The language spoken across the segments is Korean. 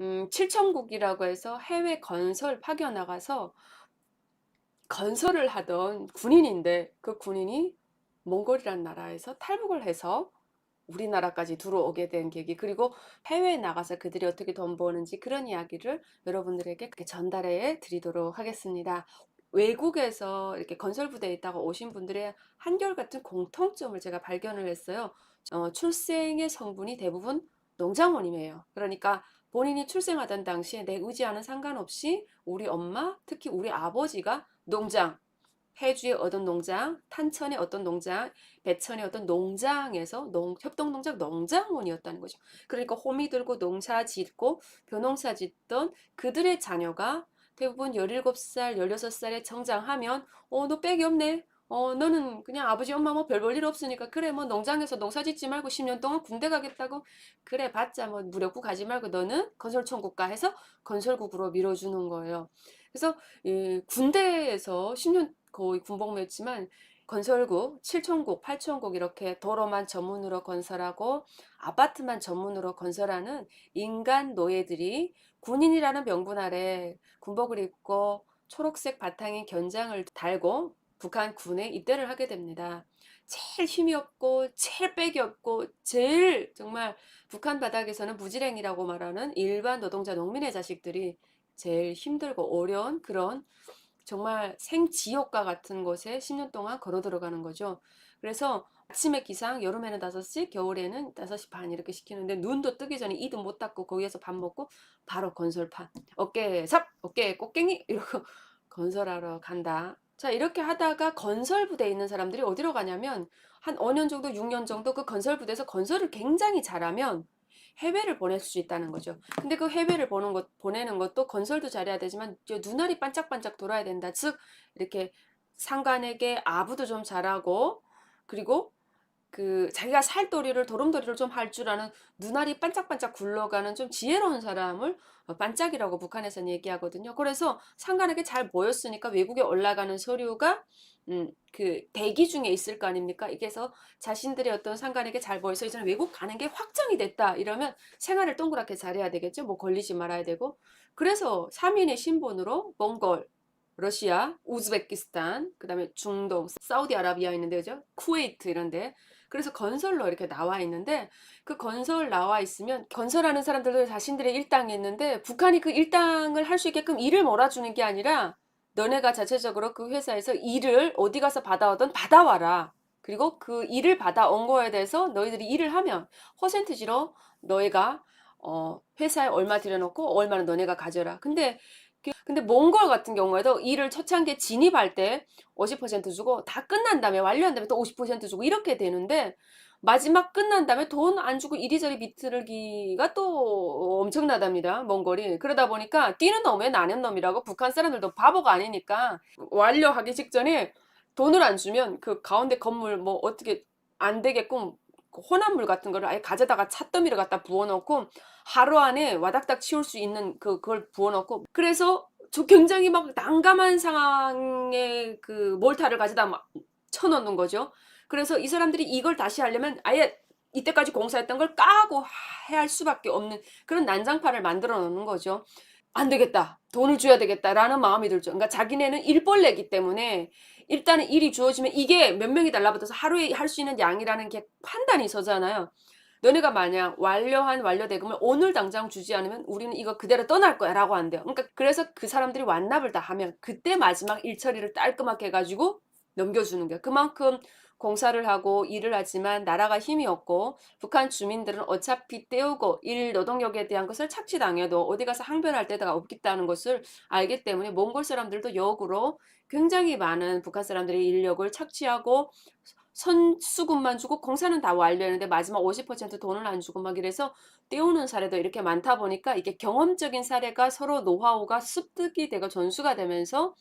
음, 칠천국이라고 해서 해외 건설 파견 나가서 건설을 하던 군인인데 그 군인이 몽골이라는 나라에서 탈북을 해서 우리나라까지 들어오게 된 계기 그리고 해외에 나가서 그들이 어떻게 돈 버는지 그런 이야기를 여러분들에게 전달해 드리도록 하겠습니다. 외국에서 이렇게 건설 부대에 있다가 오신 분들의 한결같은 공통점을 제가 발견을 했어요. 어, 출생의 성분이 대부분 농장원임이에요. 그러니까 본인이 출생하던 당시에 내 의지와는 상관없이 우리 엄마, 특히 우리 아버지가 농장, 해주의 어떤 농장, 탄천의 어떤 농장, 배천의 어떤 농장에서 농, 협동농장 농장원이었다는 거죠. 그러니까 호미 들고 농사 짓고 벼농사 짓던 그들의 자녀가 대부분 17살, 16살에 정장하면 어, 너 빽이 없네. 어, 너는 그냥 아버지 엄마 뭐 별 볼 일 없으니까 그래 뭐 농장에서 농사 짓지 말고 10년 동안 군대 가겠다고 그래 봤자 뭐 무력국 가지 말고 너는 건설총국 가 해서 건설국으로 밀어주는 거예요. 그래서 이 군대에서 10년 거의 군복무였지만 건설국, 7천국, 8천국 이렇게 도로만 전문으로 건설하고 아파트만 전문으로 건설하는 인간 노예들이 군인이라는 명분 아래 군복을 입고 초록색 바탕에 견장을 달고 북한 군에 입대를 하게 됩니다. 제일 힘이 없고 제일 빽이 없고 제일 정말 북한 바닥에서는 무지랭이라고 말하는 일반 노동자 농민의 자식들이 제일 힘들고 어려운 그런 정말 생지옥과 같은 곳에 10년 동안 걸어 들어가는 거죠. 그래서 아침에 기상, 여름에는 5시, 겨울에는 5시 반 이렇게 시키는데 눈도 뜨기 전에 이도 못 닦고 거기에서 밥 먹고 바로 건설판. 어깨에 삽, 어깨에 꽃갱이 이러고 건설하러 간다. 자, 이렇게 하다가 건설 부대에 있는 사람들이 어디로 가냐면 한 5년 정도, 6년 정도 그 건설 부대에서 건설을 굉장히 잘하면 해외를 보낼 수 있다는 거죠. 근데 그 해외를 보는 것, 보내는 것도 건설도 잘해야 되지만 눈알이 반짝반짝 돌아야 된다. 즉, 이렇게 상관에게 아부도 좀 잘하고, 그리고 그 자기가 살도리를 도름도리를 좀 할 줄 아는 눈알이 반짝반짝 굴러가는 좀 지혜로운 사람을 어, 반짝이라고 북한에서는 얘기하거든요. 그래서 상관에게 잘 보였으니까 외국에 올라가는 서류가 음, 그 대기 중에 있을 거 아닙니까? 이게서 자신들의 어떤 상관에게 잘 보여서 이제는 외국 가는 게 확정이 됐다. 이러면 생활을 동그랗게 잘해야 되겠죠. 뭐 걸리지 말아야 되고. 그래서 3인의 신분으로 몽골, 러시아, 우즈베키스탄, 그 다음에 중동, 사우디아라비아 있는데 그죠? 쿠웨이트 이런데. 그래서 건설로 이렇게 나와 있는데 그 건설 나와 있으면 건설하는 사람들도 자신들의 일당이 있는데 북한이 그 일당을 할 수 있게끔 일을 몰아주는 게 아니라 너네가 자체적으로 그 회사에서 일을 어디 가서 받아오든 받아와라. 그리고 그 일을 받아온 거에 대해서 너희들이 일을 하면 퍼센트지로 너희가 어, 회사에 얼마 들여놓고 얼마는 너네가 가져라. 근데 그- 근데 몽골 같은 경우에도 일을 초창기에 진입할 때 50% 주고 다 끝난 다음에 완료한 다음에 또 50% 주고 이렇게 되는데 마지막 끝난 다음에 돈 안 주고 이리저리 비틀기가 또 엄청나답니다. 몽골이. 그러다 보니까 뛰는 놈에 나는 놈이라고 북한 사람들도 바보가 아니니까 완료하기 직전에 돈을 안 주면 그 가운데 건물 뭐 어떻게 안 되게끔 그 혼합물 같은 거를 아예 가져다가 찻더미를 갖다 부어놓고 하루 안에 와닥닥 치울 수 있는 그, 그걸 부어놓고 그래서 저 굉장히 막 난감한 상황에 그 몰타를 가져다 막 쳐놓는 거죠. 그래서 이 사람들이 이걸 다시 하려면 아예 이때까지 공사했던 걸 까고 해야 할 수밖에 없는 그런 난장판을 만들어 놓는 거죠. 안 되겠다. 돈을 줘야 되겠다라는 마음이 들죠. 그러니까 자기네는 일벌레기 때문에 일단은 일이 주어지면 이게 몇 명이 달라붙어서 하루에 할 수 있는 양이라는 게 판단이 서잖아요. 너네가 만약 완료한 완료 대금을 오늘 당장 주지 않으면 우리는 이거 그대로 떠날 거야 라고 한대요. 그러니까 그래서 그 사람들이 완납을 다 하면 그때 마지막 일 처리를 깔끔하게 해가지고 넘겨주는 거야. 그만큼 공사를 하고 일을 하지만 나라가 힘이 없고 북한 주민들은 어차피 떼우고 일 노동력에 대한 것을 착취당해도 어디 가서 항변할 데가 없겠다는 것을 알기 때문에 몽골 사람들도 역으로 굉장히 많은 북한 사람들의 인력을 착취하고 선수금만 주고 공사는 다 완료했는데 마지막 50% 돈을 안 주고 막 이래서 떼우는 사례도 이렇게 많다 보니까 이게 경험적인 사례가 서로 노하우가 습득이 되고 전수가 되면서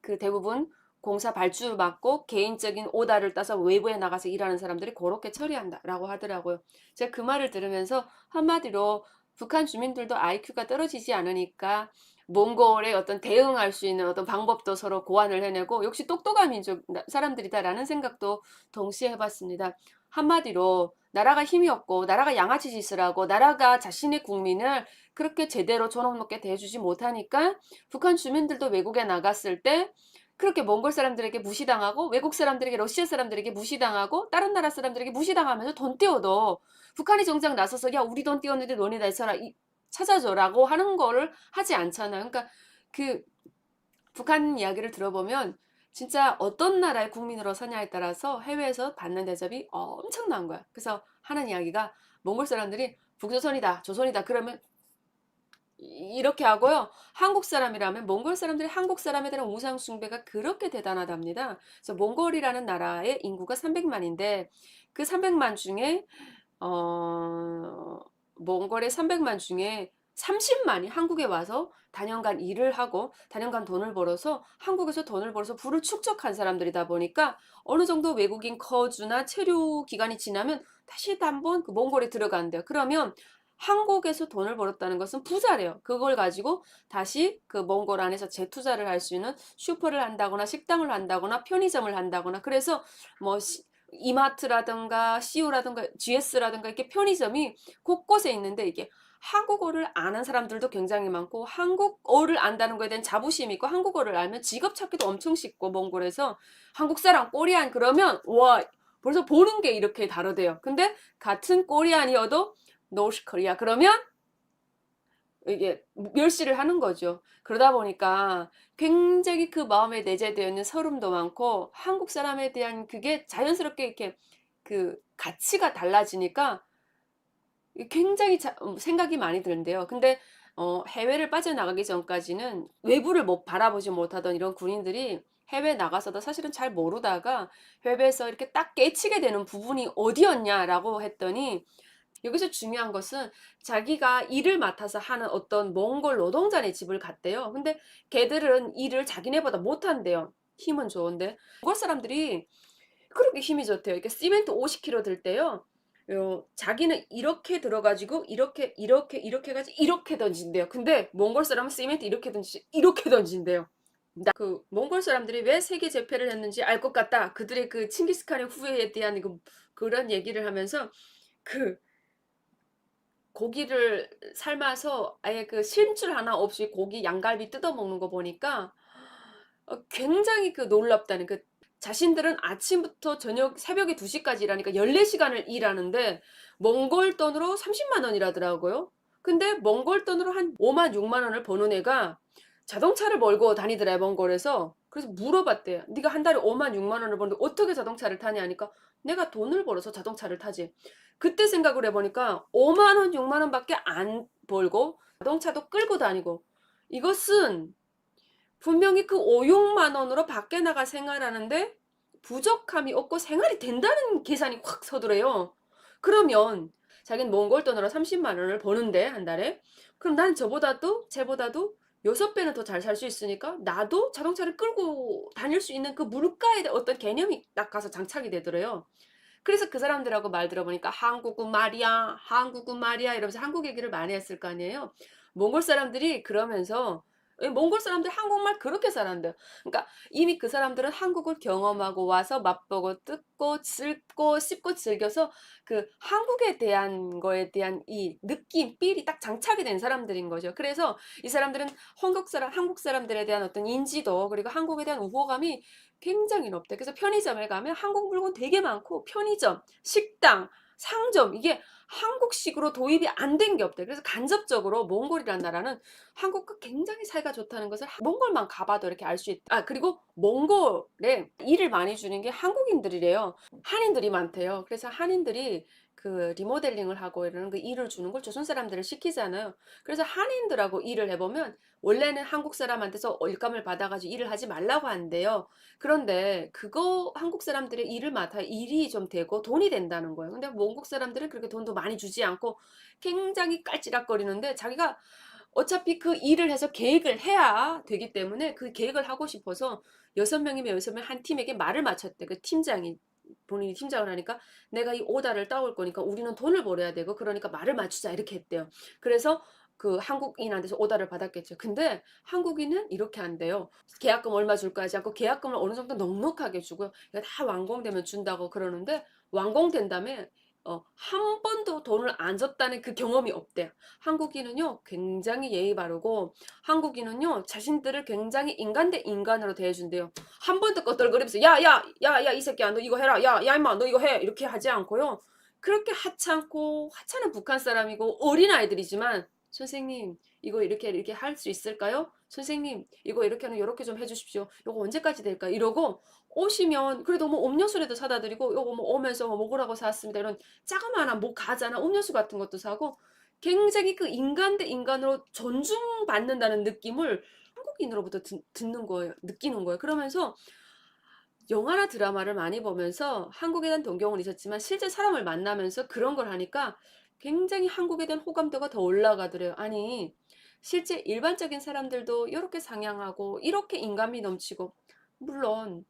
그 대부분 공사 발주 받고 개인적인 오다를 따서 외부에 나가서 일하는 사람들이 그렇게 처리한다라고 하더라고요. 제가 그 말을 들으면서 한마디로 북한 주민들도 IQ가 떨어지지 않으니까 몽골에 어떤 대응할 수 있는 어떤 방법도 서로 고안을 해내고 역시 똑똑한 민족 사람들이다라는 생각도 동시에 해봤습니다. 한마디로 나라가 힘이 없고 나라가 양아치 짓을 하고 나라가 자신의 국민을 그렇게 제대로 존엄 높게 대해주지 못하니까 북한 주민들도 외국에 나갔을 때 그렇게 몽골 사람들에게 무시당하고 외국 사람들에게 러시아 사람들에게 무시당하고 다른 나라 사람들에게 무시당하면서 돈 떼어도 북한이 정작 나서서 야 우리 돈 떼었는데 너네 날 사라 이- 찾아줘라고 하는 거를 하지 않잖아요. 그러니까 그 북한 이야기를 들어보면 진짜 어떤 나라의 국민으로 서냐에 따라서 해외에서 받는 대접이 엄청난 거야. 그래서 하는 이야기가 몽골 사람들이 북조선이다, 조선이다 그러면 이- 이렇게 하고요. 한국 사람이라면 몽골 사람들이 한국 사람에 대한 우상 숭배가 그렇게 대단하답니다. 그래서 몽골이라는 나라의 인구가 300만인데 그 300만 중에 어 몽골의 300만 중에 30만이 한국에 와서 단연간 일을 하고 단연간 돈을 벌어서 한국에서 돈을 벌어서 부를 축적한 사람들이다 보니까 어느 정도 외국인 거주나 체류 기간이 지나면 다시 한번 그 몽골에 들어간대요. 그러면 한국에서 돈을 벌었다는 것은 부자래요. 그걸 가지고 다시 그 몽골 안에서 재투자를 할 수 있는 슈퍼를 한다거나 식당을 한다거나 편의점을 한다거나 그래서 뭐 시- 이마트라든가 CU라든가 GS라든가 이렇게 편의점이 곳곳에 있는데 이게 한국어를 아는 사람들도 굉장히 많고 한국어를 안다는 거에 대한 자부심이 있고 한국어를 알면 직업 찾기도 엄청 쉽고 몽골에서 한국 사람 꼬리안 그러면 와 벌써 보는 게 이렇게 다르대요. 근데 같은 꼬리안이어도 코리아 그러면 이게 멸시를 하는 거죠. 그러다 보니까 굉장히 그 마음에 내재되어 있는 서름도 많고 한국 사람에 대한 그게 자연스럽게 이렇게 그 가치가 달라지니까 굉장히 자- 음, 생각이 많이 드는데요. 근데 어, 해외를 빠져나가기 전까지는 외부를 못 바라보지 못하던 이런 군인들이 해외 나가서도 사실은 잘 모르다가 해외에서 이렇게 딱 깨치게 되는 부분이 어디였냐라고 했더니 여기서 중요한 것은 자기가 일을 맡아서 하는 어떤 몽골 노동자네 집을 갔대요. 근데 걔들은 일을 자기네보다 못한대요. 힘은 좋은데. 몽골 사람들이 그렇게 힘이 좋대요. 이렇게 시멘트 50kg 들 때요. 요, 자기는 이렇게 들어가지고 이렇게 이렇게 이렇게 가지고 이렇게 던진대요. 근데 몽골 사람은 시멘트 이렇게 던지지 이렇게 던진대요. 나- 그 몽골 사람들이 왜 세계 재패를 했는지 알 것 같다. 그들의 그 칭기스칸의 후예에 대한 그, 그런 얘기를 하면서 그 고기를 삶아서 아예 그 심줄 하나 없이 고기 양갈비 뜯어 먹는 거 보니까 어, 굉장히 그 놀랍다는 그 자신들은 아침부터 저녁 새벽에 2시까지 일하니까 14시간을 일하는데 몽골 돈으로 30만 원이라더라고요. 근데 몽골 돈으로 한 5만 6만 원을 버는 애가 자동차를 몰고 다니더라 몽골에서. 그래서 물어봤대요. 네가 한 달에 5만 6만 원을 버는데 어떻게 자동차를 타냐 하니까 내가 돈을 벌어서 자동차를 타지. 그때 생각을 해보니까 5만 원, 6만 원밖에 안 벌고 자동차도 끌고 다니고 이것은 분명히 그 5, 6만 원으로 밖에 나가 생활하는데 부족함이 없고 생활이 된다는 계산이 확 서더래요. 그러면 자기는 몽골 돈으로 30만 원을 버는데 한 달에 그럼 난 저보다도 쟤보다도 여섯 배는 더잘 살 수 있으니까 나도 자동차를 끌고 다닐 수 있는 그 물가에 대한 어떤 개념이 딱 가서 장착이 되더래요. 그래서 그 사람들하고 말 들어보니까 한국은 말이야, 한국은 말이야 이러면서 한국 얘기를 많이 했을 거 아니에요. 몽골 사람들이 그러면서 예, 몽골 사람들 한국말 그렇게 잘한대요. 그러니까 이미 그 사람들은 한국을 경험하고 와서 맛보고 뜯고 즐고 씹고 즐겨서 그 한국에 대한 거에 대한 이 느낌, 삘이 딱 장착이 된 사람들인 거죠. 그래서 이 사람들은 한국 사람, 한국 사람들에 대한 어떤 인지도 그리고 한국에 대한 우호감이 굉장히 높대. 그래서 편의점에 가면 한국 물건 되게 많고 편의점, 식당, 상점 이게 한국식으로 도입이 안 된 게 없대. 그래서 간접적으로 몽골이라는 나라는 한국과 굉장히 사이가 좋다는 것을 몽골만 가봐도 이렇게 알 수 있다. 아 그리고 몽골에 일을 많이 주는 게 한국인들이래요. 한인들이 많대요. 그래서 한인들이 그 리모델링을 하고 이러는 그 일을 주는 걸 조선 사람들을 시키잖아요. 그래서 한인들하고 일을 해보면 원래는 한국 사람한테서 일감을 받아가지고 일을 하지 말라고 한대요. 그런데 그거 한국 사람들의 일을 맡아 일이 좀 되고 돈이 된다는 거예요. 근데 몽골 사람들은 그렇게 돈도 많이 주지 않고 굉장히 깔찌락거리는데 자기가 어차피 그 일을 해서 계획을 해야 되기 때문에 그 계획을 하고 싶어서 여섯 명이면 여섯 명 한 팀에게 말을 맞췄대. 그 팀장이 본인이 팀장을 하니까 내가 이 오다를 따올 거니까 우리는 돈을 벌어야 되고 그러니까 말을 맞추자 이렇게 했대요. 그래서 그 한국인한테서 오다를 받았겠죠. 근데 한국인은 이렇게 한대요. 계약금 얼마 줄까 하지 않고 계약금을 어느 정도 넉넉하게 주고요. 이거 다 완공되면 준다고 그러는데 완공된 다음에 어, 한 번도 돈을 안 줬다는 그 경험이 없대요. 한국인은요, 굉장히 예의 바르고, 한국인은요, 자신들을 굉장히 인간 대 인간으로 대해준대요. 한 번도 껐덜거리면서, 야, 야, 야, 야, 이 새끼야, 너 이거 해라. 야, 야, 임마, 너 이거 해. 이렇게 하지 않고요. 그렇게 하찮고, 하찮은 북한 사람이고, 어린아이들이지만, 선생님, 이거 이렇게 이렇게 할 수 있을까요? 선생님, 이거 이렇게는 이렇게 좀 해주십시오. 이거 언제까지 될까? 이러고 오시면 그래도 뭐 음료수라도 사다 드리고 요거 뭐 오면서 뭐 먹으라고 샀습니다. 이런 자그마한 뭐 과자나 음료수 같은 것도 사고 굉장히 그 인간 대 인간으로 존중받는다는 느낌을 한국인으로부터 듣, 듣는 거예요. 느끼는 거예요. 그러면서 영화나 드라마를 많이 보면서 한국에 대한 동경은 있었지만 실제 사람을 만나면서 그런 걸 하니까 굉장히 한국에 대한 호감도가 더 올라가더래요. 아니, 실제 일반적인 사람들도 이렇게 상냥하고 이렇게 인간미 넘치고 물론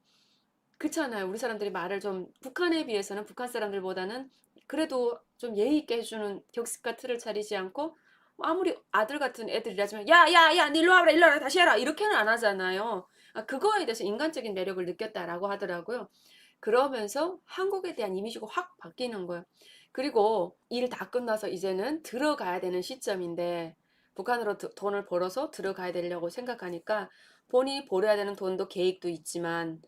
그렇잖아요. 우리 사람들이 말을 좀 북한에 비해서는 북한 사람들보다는 그래도 좀 예의 있게 해주는 격식과 틀을 차리지 않고 뭐 아무리 아들 같은 애들이라지만 야, 야, 야, 니 일로 와라, 일로 와라, 다시 해라 이렇게는 안 하잖아요. 아, 그거에 대해서 인간적인 매력을 느꼈다라고 하더라고요. 그러면서 한국에 대한 이미지가 확 바뀌는 거예요. 그리고 일 다 끝나서 이제는 들어가야 되는 시점인데 북한으로 드- 돈을 벌어서 들어가야 되려고 생각하니까 본인이 벌어야 되는 돈도 계획도 있지만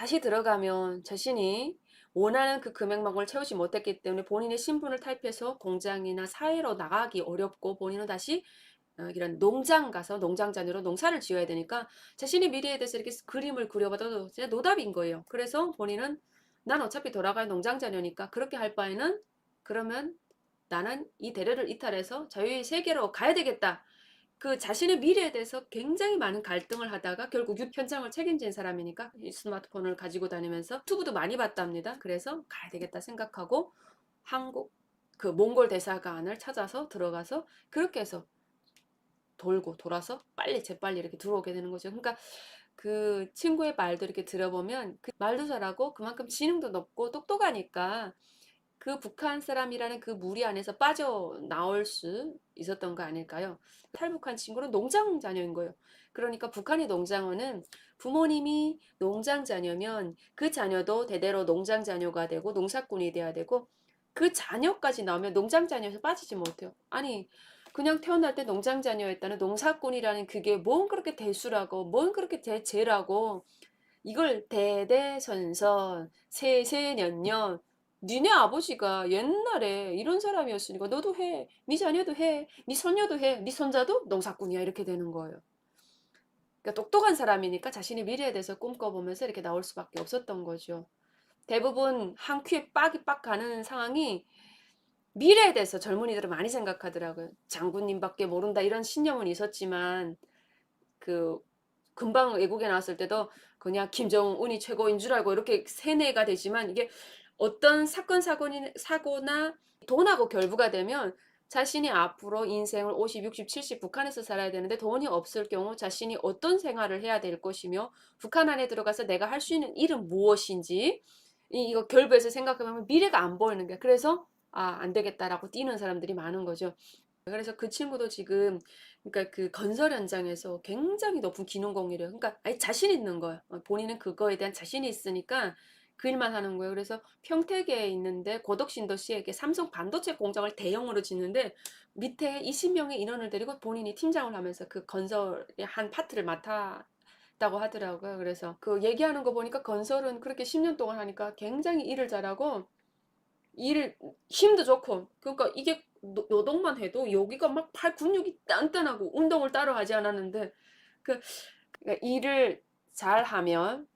다시 들어가면 자신이 원하는 그 금액만큼을 채우지 못했기 때문에 본인의 신분을 탈피해서 공장이나 사회로 나가기 어렵고 본인은 다시 어, 이런 농장 가서 농장 자녀로 농사를 지어야 되니까 자신의 미래에 대해서 이렇게 그림을 그려봐도 진짜 노답인 거예요. 그래서 본인은 난 어차피 돌아갈 농장 자녀니까 그렇게 할 바에는 그러면 나는 이 대려를 이탈해서 자유의 세계로 가야 되겠다. 그 자신의 미래에 대해서 굉장히 많은 갈등을 하다가 결국 유 현장을 책임진 사람이니까 이 스마트폰을 가지고 다니면서 유튜브도 많이 봤답니다. 그래서 가야 되겠다 생각하고 한국 그 몽골 대사관을 찾아서 들어가서 그렇게 해서 돌고 돌아서 빨리 재빨리 이렇게 들어오게 되는 거죠. 그러니까 그 친구의 말도 이렇게 들어보면 그 말도 잘하고 그만큼 지능도 높고 똑똑하니까 그 북한 사람이라는 그 무리 안에서 빠져 나올 수 있었던 거 아닐까요? 탈북한 친구는 농장 자녀인 거예요. 그러니까 북한의 농장원은 부모님이 농장 자녀면 그 자녀도 대대로 농장 자녀가 되고 농사꾼이 돼야 되고 그 자녀까지 나오면 농장 자녀에서 빠지지 못해요. 아니 그냥 태어날 때 농장 자녀였다는 농사꾼이라는 그게 뭔 그렇게 대수라고 뭔 그렇게 대죄라고 이걸 대대선선 세세년년 니네 아버지가 옛날에 이런 사람이었으니까 너도 해. 네 자녀도 해. 네 손녀도 해. 네 손자도 농사꾼이야. 이렇게 되는 거예요. 그러니까 똑똑한 사람이니까 자신의 미래에 대해서 꿈꿔보면서 이렇게 나올 수밖에 없었던 거죠. 대부분 한 큐에 빡이 빡 가는 상황이 미래에 대해서 젊은이들은 많이 생각하더라고요. 장군님밖에 모른다 이런 신념은 있었지만 그 금방 외국에 나왔을 때도 그냥 김정은이 최고인 줄 알고 이렇게 세뇌가 되지만 이게 어떤 사건 사고나 돈하고 결부가 되면 자신이 앞으로 인생을 50, 60, 70 북한에서 살아야 되는데 돈이 없을 경우 자신이 어떤 생활을 해야 될 것이며 북한 안에 들어가서 내가 할 수 있는 일은 무엇인지 이- 이거 결부해서 생각해보면 미래가 안 보이는 거야. 그래서 아, 안 되겠다라고 뛰는 사람들이 많은 거죠. 그래서 그 친구도 지금 그러니까 그 건설 현장에서 굉장히 높은 기능 공유래요. 그러니까 아니 자신 있는 거예요. 어, 본인은 그거에 대한 자신이 있으니까 그 일만 하는 거예요. 그래서 평택에 있는데 고덕신도시에게 삼성 반도체 공장을 대형으로 짓는데 밑에 20명의 인원을 데리고 본인이 팀장을 하면서 그 건설의 한 파트를 맡았다고 하더라고요. 그래서 그 얘기하는 거 보니까 건설은 그렇게 10년 동안 하니까 굉장히 일을 잘하고 일 힘도 좋고 그러니까 이게 노- 노동만 해도 여기가 막 팔 근육이 단단하고 운동을 따로 하지 않았는데 그 그러니까 일을 잘하면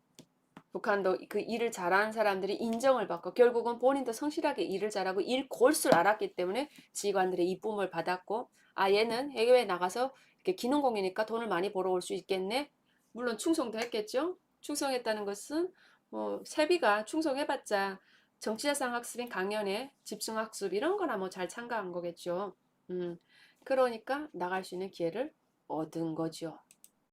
북한도 그 일을 잘하는 사람들이 인정을 받고 결국은 본인도 성실하게 일을 잘하고 일 골수를 알았기 때문에 직원들의 이쁨을 받았고 아 얘는 해외에 나가서 이렇게 기능공이니까 돈을 많이 벌어올 수 있겠네? 물론 충성도 했겠죠? 충성했다는 것은 뭐 세비가 충성해봤자 정치자산 학습인 강연에 집중학습 이런 거나 뭐 잘 참가한 거겠죠. 음 그러니까 나갈 수 있는 기회를 얻은 거죠